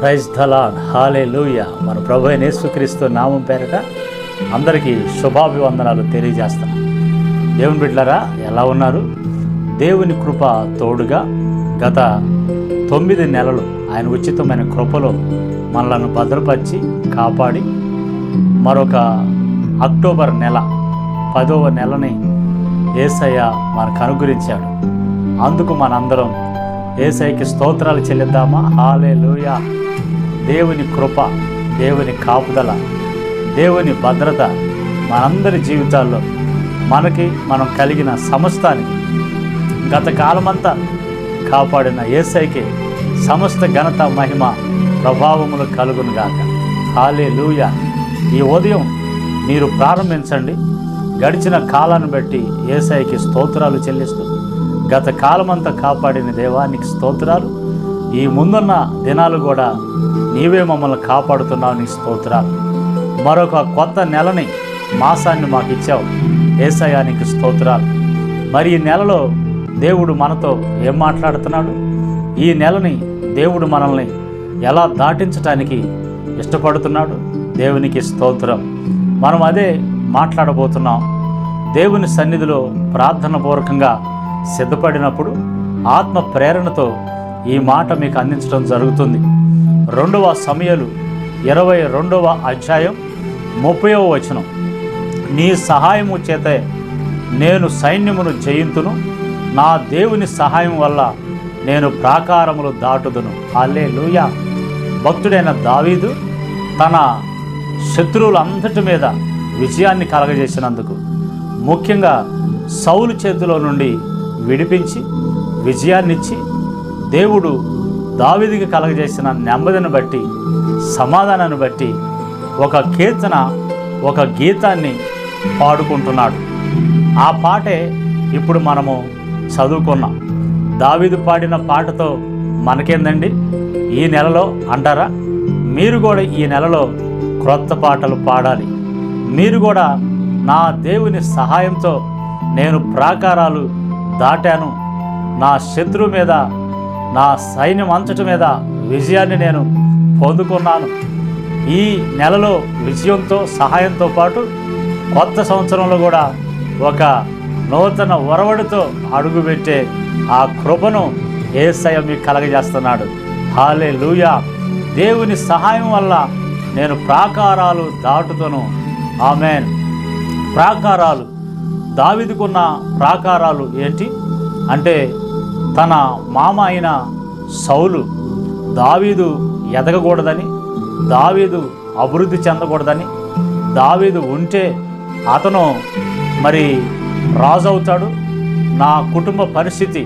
Praise థలాన్ హాలే లూయ మన ప్రభు యేసుక్రీస్తు నామం పేరట అందరికీ శుభాభివందనాలు తెలియజేస్తాను దేవుని బిడ్డలరా ఎలా ఉన్నారు? దేవుని కృప తోడుగా గత తొమ్మిది నెలలు ఆయన ఉచితమైన కృపలో మనలను భద్రపరిచి కాపాడి మరొక అక్టోబర్ నెల పదవ నెలని ఏసయ్య మనకు అనుగ్రహించాడు. అందుకు మనందరం ఏసైకి స్తోత్రాలు చెల్లిద్దామా? హాలే దేవుని కృప దేవుని కాపుదల దేవుని భద్రత మనందరి జీవితాల్లో మనకి మనం కలిగిన సమస్తానికి గత కాలమంతా కాపాడిన ఏసైకి సమస్త ఘనత మహిమ ప్రభావములు కలుగునుగాక హాలే ఈ ఉదయం మీరు ప్రారంభించండి. గడిచిన కాలాన్ని బట్టి ఏసైకి స్తోత్రాలు చెల్లిస్తూ గత కాలమంతా కాపాడిన దేవానికి స్తోత్రాలు. ఈ ముందున్న దినాలు కూడా నీవే మమ్మల్ని కాపాడుతున్నావు నీ స్తోత్రాలు. మరొక కొత్త నెలని మాసాన్ని మాకు ఇచ్చావు. ఏసయానికి స్తోత్రాలు. మరి ఈ నెలలో దేవుడు మనతో ఏం మాట్లాడుతున్నాడు? ఈ నెలని దేవుడు మనల్ని ఎలా దాటించటానికి ఇష్టపడుతున్నాడు? దేవునికి స్తోత్రం. మనం అదే మాట్లాడబోతున్నాం. దేవుని సన్నిధిలో ప్రార్థన పూర్వకంగా సిద్ధపడినప్పుడు ఆత్మ ప్రేరణతో ఈ మాట మీకు అందించడం జరుగుతుంది. రెండవ సమయలు ఇరవై రెండవ అధ్యాయం ముప్పైవ వచనం. నీ సహాయము చేతే నేను సైన్యమును జయింతును నా దేవుని సహాయం వల్ల నేను ప్రాకారములు దాటుదును. అల్లే లూయ భక్తుడైన దావీదు తన శత్రువులందటి మీద విజయాన్ని కలగజేసినందుకు ముఖ్యంగా సౌలు చేతిలో నుండి విడిపించి విజయాన్నిచ్చి దేవుడు దావిదికి కలగజేసిన నెమ్మదిని బట్టి సమాధానాన్ని బట్టి ఒక కీర్తన ఒక గీతాన్ని పాడుకుంటున్నాడు. ఆ పాటే ఇప్పుడు మనము చదువుకున్నాం. దావిదు పాడిన పాటతో మనకేందండి? ఈ నెలలో అంటారా? మీరు కూడా ఈ నెలలో క్రొత్త పాటలు పాడాలి. మీరు కూడా నా దేవుని సహాయంతో నేను ప్రాకారాలు దాటాను. నా శత్రువు మీద నా సైన్యం అంతటి మీద విజయాన్ని నేను పొందుకున్నాను. ఈ నెలలో విజయంతో సహాయంతో పాటు కొత్త సంవత్సరంలో కూడా ఒక నూతన ఒరవడితో అడుగుపెట్టే ఆ కృపను ఏసయ మీకు కలగజేస్తున్నాడు. హాలే లూయా దేవుని సహాయం వల్ల నేను ప్రాకారాలు దాటుతను. ఆమెన్. ప్రాకారాలు. దావిదుకున్న ప్రాకారాలు ఏంటి? అంటే తన మామ అయిన సౌలు దావీదు ఎదగకూడదని దావీదు అభివృద్ధి చెందకూడదని దావీదు ఉంటే అతను మరి రాజు అవుతాడు నా కుటుంబ పరిస్థితి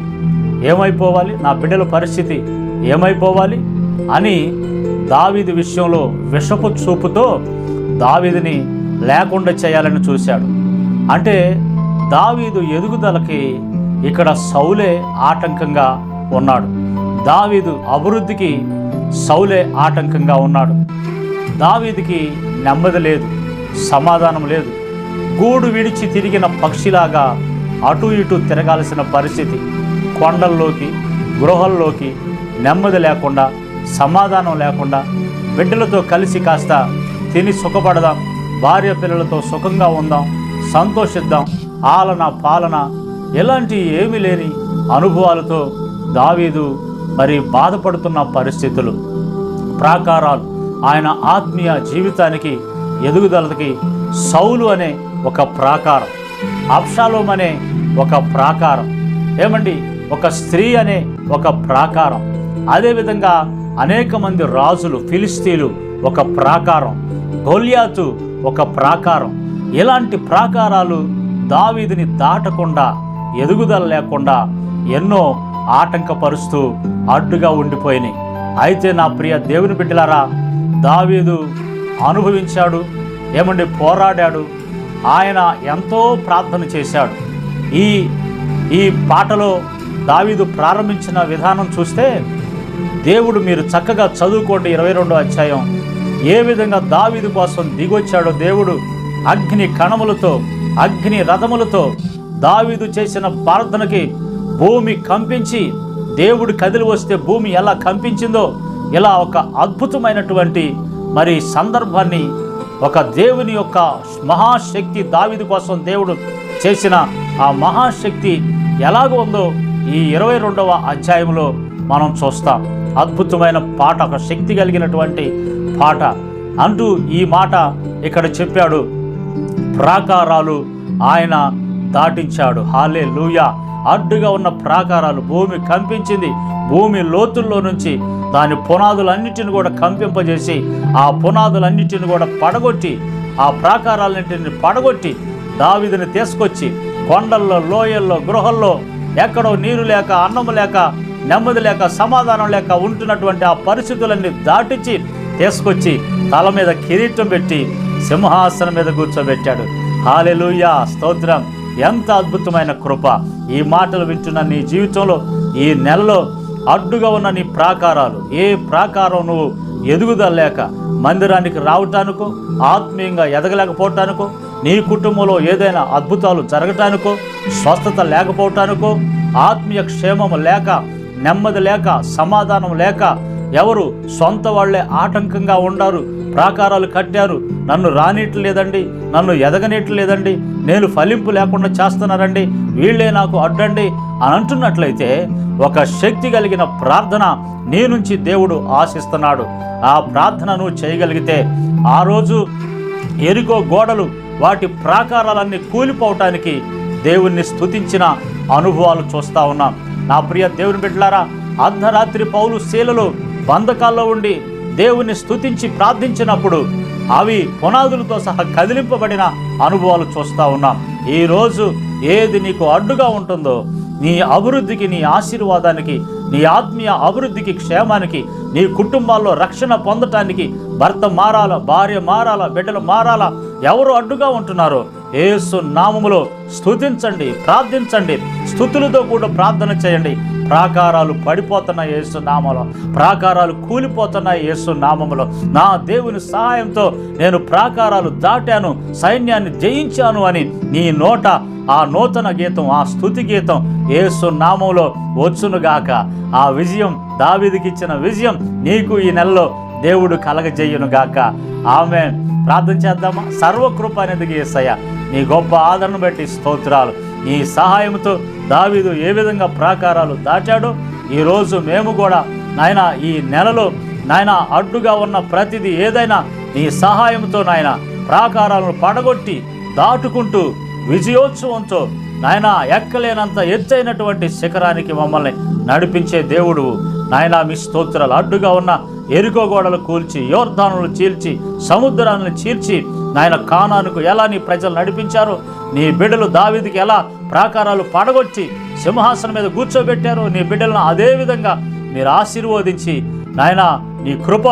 ఏమైపోవాలి? నా బిడ్డల పరిస్థితి ఏమైపోవాలి? అని దావీదు విషయంలో విషపు చూపుతో దావీదిని లేకుండా చేయాలని చూశాడు. అంటే దావీదు ఎదుగుదలకి ఇక్కడ సౌలే ఆటంకంగా ఉన్నాడు. దావీదు అభివృద్ధికి సౌలే ఆటంకంగా ఉన్నాడు. దావీదికి నెమ్మది లేదు సమాధానం లేదు. గూడు విడిచి తిరిగిన పక్షిలాగా అటు ఇటు తిరగాల్సిన పరిస్థితి కొండల్లోకి గృహల్లోకి నెమ్మది లేకుండా సమాధానం లేకుండా బిడ్డలతో కలిసి కాస్త తిని సుఖపడదాం భార్య పిల్లలతో సుఖంగా ఉందాం సంతోషిద్దాం ఆలన పాలన ఎలాంటి ఏమీ లేని అనుభవాలతో దావీదు మరి బాధపడుతున్న పరిస్థితులు. ప్రాకారాలు ఆయన ఆత్మీయ జీవితానికి ఎదుగుదలకి సౌలు అనే ఒక ప్రాకారం అప్షాలోం అనే ఒక ప్రాకారం ఏమండి? ఒక స్త్రీ అనే ఒక ప్రాకారం. అదేవిధంగా అనేక మంది రాజులు ఫిలిస్తీన్లు ఒక ప్రాకారం గోల్యాతు ఒక ప్రాకారం. ఇలాంటి ప్రాకారాలు దావీదిని దాటకుండా ఎదుగుదల లేకుండా ఎన్నో ఆటంకపరుస్తూ అడ్డుగా ఉండిపోయినాయి. అయితే నా ప్రియ దేవుని బిడ్డలారా దావీదు అనుభవించాడు ఏమండి పోరాడాడు ఆయన ఎంతో ప్రార్థన చేశాడు. ఈ ఈ పాటలో దావీదు ప్రారంభించిన విధానం చూస్తే దేవుడు మీరు చక్కగా చదువుకోండి ఇరవై రెండో అధ్యాయం. ఏ విధంగా దావీదు కోసం దిగొచ్చాడో దేవుడు అగ్ని కణములతో అగ్ని రథములతో దావీదు చేసిన ప్రార్థనకి భూమి కంపించి దేవుడు కదిలి వస్తే భూమి ఎలా కంపించిందో ఇలా ఒక అద్భుతమైనటువంటి మరి సందర్భాన్ని ఒక దేవుని యొక్క మహాశక్తి దావిది కోసం దేవుడు చేసిన ఆ మహాశక్తి ఎలాగ ఉందో ఈ ఇరవై రెండవ అధ్యాయంలో మనం చూస్తాం. అద్భుతమైన పాట ఒక శక్తి కలిగినటువంటి పాట. అంటూ ఈ మాట ఇక్కడ చెప్పాడు. ప్రాకారాలు ఆయన దాటించాడు. హాలే లూయా అడ్డుగా ఉన్న ప్రాకారాలు భూమి కంపించింది. భూమి లోతుల్లో నుంచి దాని పునాదులన్నిటిని కూడా కంపింపజేసి ఆ పునాదులన్నిటిని కూడా పడగొట్టి ఆ ప్రాకారాలన్నింటిని పడగొట్టి దావిదిని తీసుకొచ్చి కొండల్లో లోయల్లో గృహల్లో ఎక్కడో నీరు లేక అన్నము లేక నెమ్మది లేక సమాధానం లేక ఉంటున్నటువంటి ఆ పరిస్థితులన్నీ దాటించి తీసుకొచ్చి తల మీద కిరీటం పెట్టి సింహాసనం మీద కూర్చోబెట్టాడు. హాలెలుయా స్తోత్రం. ఎంత అద్భుతమైన కృప. ఈ మాటలు వింటున్న నీ జీవితంలో ఈ నెలలో అడ్డుగా ఉన్న నీ ప్రాకారాలు. ఏ ప్రాకారం నువ్వు ఎదుగుదల లేక మందిరానికి రావటానికో ఆత్మీయంగా ఎదగలేకపోవటానికో నీ కుటుంబంలో ఏదైనా అద్భుతాలు జరగటానికో స్వస్థత లేకపోవటానికో ఆత్మీయ క్షేమం లేక నెమ్మది లేక సమాధానం లేక ఎవరు సొంత వాళ్ళే ఆటంకంగా ఉండారు ప్రాకారాలు కట్టారు నన్ను రానిట్లేదండి నన్ను ఎదగనిట్లేదండి నేను ఫలింపు లేకుండా చేస్తున్నారండి వీళ్ళే నాకు అడ్డండి అని అంటున్నట్లయితే ఒక శక్తి కలిగిన ప్రార్థన నీ నుంచి దేవుడు ఆశిస్తున్నాడు. ఆ ప్రార్థనను చేయగలిగితే ఆ రోజు ఎరుకో గోడలు వాటి ప్రాకారాలన్నీ కూలిపోవటానికి దేవుణ్ణి స్థుతించిన అనుభవాలు చూస్తా ఉన్నాం. నా ప్రియ దేవుని బిడ్డలారా అర్ధరాత్రి పౌలు శీలలు బంధకాల్లో ఉండి దేవుణ్ణి స్థుతించి ప్రార్థించినప్పుడు అవి పునాదులతో సహా కదిలింపబడిన అనుభవాలు చూస్తూ ఉన్నాం. ఈరోజు ఏది నీకు అడ్డుగా ఉంటుందో నీ అభివృద్ధికి నీ ఆశీర్వాదానికి నీ ఆత్మీయ అభివృద్ధికి క్షేమానికి నీ కుటుంబాల్లో రక్షణ పొందటానికి భర్త మారాల భార్య మారాల బిడ్డలు మారాల ఎవరు అడ్డుగా ఉంటున్నారో ఏసు నామములో స్థుతించండి ప్రార్థించండి స్థుతులతో కూడా ప్రార్థన చేయండి. ప్రాకారాలు పడిపోతున్నాయి యేసు నామలో ప్రాకారాలు కూలిపోతున్నాయి యేసు నామములో. నా దేవుని సహాయంతో నేను ప్రాకారాలు దాటాను సైన్యాన్ని జయించాను అని నీ నోట ఆ నూతన గీతం ఆ స్థుతి గీతం యేసు నామంలో వచ్చునుగాక ఆ విజయం దావీదికి ఇచ్చిన విజయం నీకు ఈ నెలలో దేవుడు కలగజేయునుగాక ఆమె ప్రార్థన చేద్దామా? సర్వకృప అనేది ఏసయ్య నీ గొప్ప ఆదరణ బట్టి స్తోత్రాలు. నీ సహాయంతో దావీదు ఏ విధంగా ప్రాకారాలు దాటాడో ఈరోజు మేము కూడా నాయన ఈ నెలలో నాయన అడ్డుగా ఉన్న ప్రతిదీ ఏదైనా నీ సహాయంతో నాయన ప్రాకారాలను పడగొట్టి దాటుకుంటూ విజయోత్సవంతో నాయన ఎక్కలేనంత ఎత్తైనటువంటి శిఖరానికి మమ్మల్ని నడిపించే దేవుడు నాయన మీ స్తోత్రాలు అడ్డుగా ఉన్న ఎరుకో గోడలు కూల్చి యోర్ధానులు చీల్చి సముద్రాలను చీల్చి నాయన కానానుకు ఎలా నీ ప్రజలు నడిపించారు నీ బిడ్డలు దావీదికి ఎలా ప్రాకారాలు పడగొట్టి సింహాసనం మీద కూర్చోబెట్టారు నీ బిడ్డలను అదే విధంగా మీరు ఆశీర్వదించి నాయన నీ కృప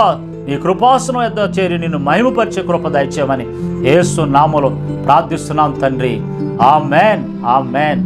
నీ కృపాసనం ఎద్ద చేరి నిన్ను మహిమపరిచే కృప దయచేయమని ఏసు నామలో ప్రార్థిస్తున్నాం తండ్రి. ఆ మేన్ ఆ మేన్